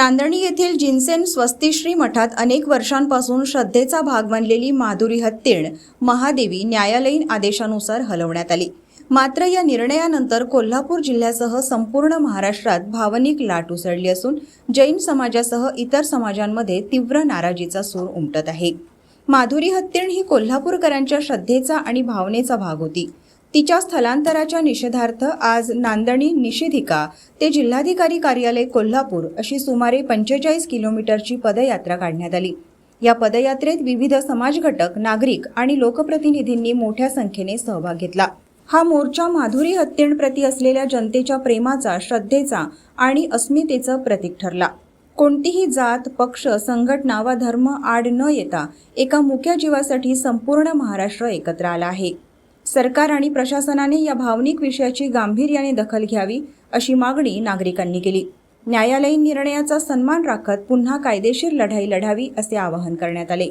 नांदणी येथील जिनसेन स्वस्तिश्री मठात अनेक वर्षांपासून श्रद्धेचा भाग बनलेली माधुरी हत्तीण महादेवी न्यायालयीन आदेशानुसार हलवण्यात आली. मात्र या निर्णयानंतर कोल्हापूर जिल्ह्यासह संपूर्ण महाराष्ट्रात भावनिक लाट उसळली असून जैन समाजासह इतर समाजांमध्ये तीव्र नाराजीचा सूर उमटत आहे. माधुरी हत्तीण ही कोल्हापूरकरांच्या श्रद्धेचा आणि भावनेचा भाग होती. तिच्या स्थलांतराच्या निषेधार्थ आज नांदणी निषेधिका ते जिल्हाधिकारी कार्यालय कोल्हापूर अशी सुमारे पंचेचाळीस किलोमीटरची पदयात्रा काढण्यात आली. या पदयात्रेत विविध समाजघटक नागरिक आणि लोकप्रतिनिधींनी मोठ्या संख्येने सहभाग घेतला. हा मोर्चा माधुरी हत्येंप्रती असलेल्या जनतेच्या प्रेमाचा श्रद्धेचा आणि अस्मितेचं प्रतीक ठरला. कोणतीही जात पक्ष संघटना वा धर्म आड न येता एका मुख्या जीवासाठी संपूर्ण महाराष्ट्र एकत्र आला आहे. सरकार आणि प्रशासनाने या भावनिक विषयाची गांभीर्याने दखल घ्यावी अशी मागणी नागरिकांनी केली. न्यायालयीन निर्णयाचा सन्मान राखत पुन्हा कायदेशीर लढाई लढावी असे आवाहन करण्यात आले.